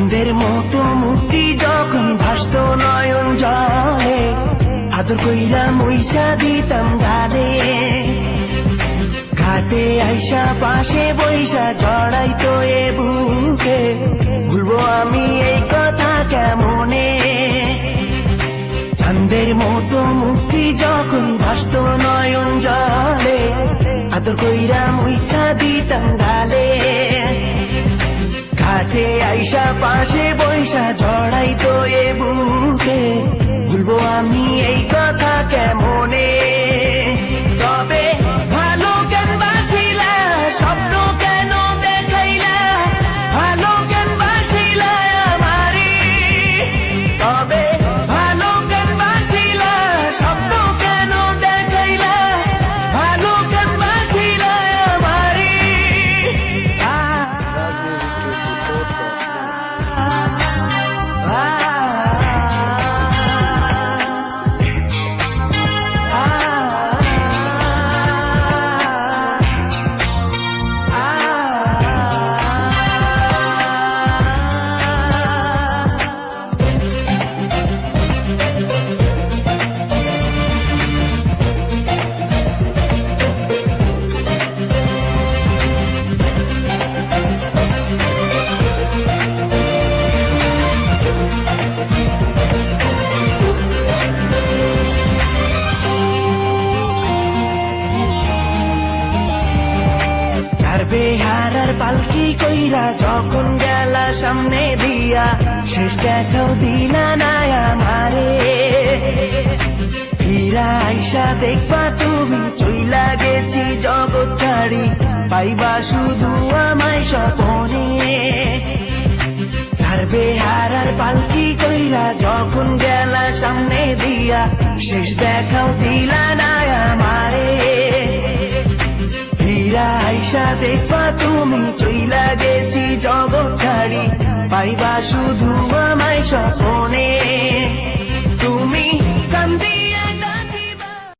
চাঁদের মতো মূর্তি যখন ভাসত নয়ন জলে, আদর কইরা মইসা দিতাম গালে। ঘাটে আইসা পাশে বৈশা বইসা জড়াইতো এ বুকে, ভুলবো আমি এই কথা কেমনে? চাঁদের মতো মুক্তি যখন ভাসত নয়ন জলে, আদর কইরা মুইছা দিতাম গালে। আইসা পাশে পয়সা জড়াই তো এ বুকে। ভুলবো আমি বেহারার পালকি কইরা যখন গেলা সামনে দিয়া শেষ দেখাও দিলা না আমারে। ফিরা আইসা দেখবা তুমি, চইলা গেছি জগৎ ছাড়ি, পাইবা শুধু আমায় স্বপনে। ছাড়বে হারার পালকি কইরা যখন গেলা সামনে দিয়া, শেষ দেখাও দিলা না আমারে। দেখবা তুমি চইলা গেছি জগৎ ছাড়ি পাইবা শুধু আমায় স্বপ্ন।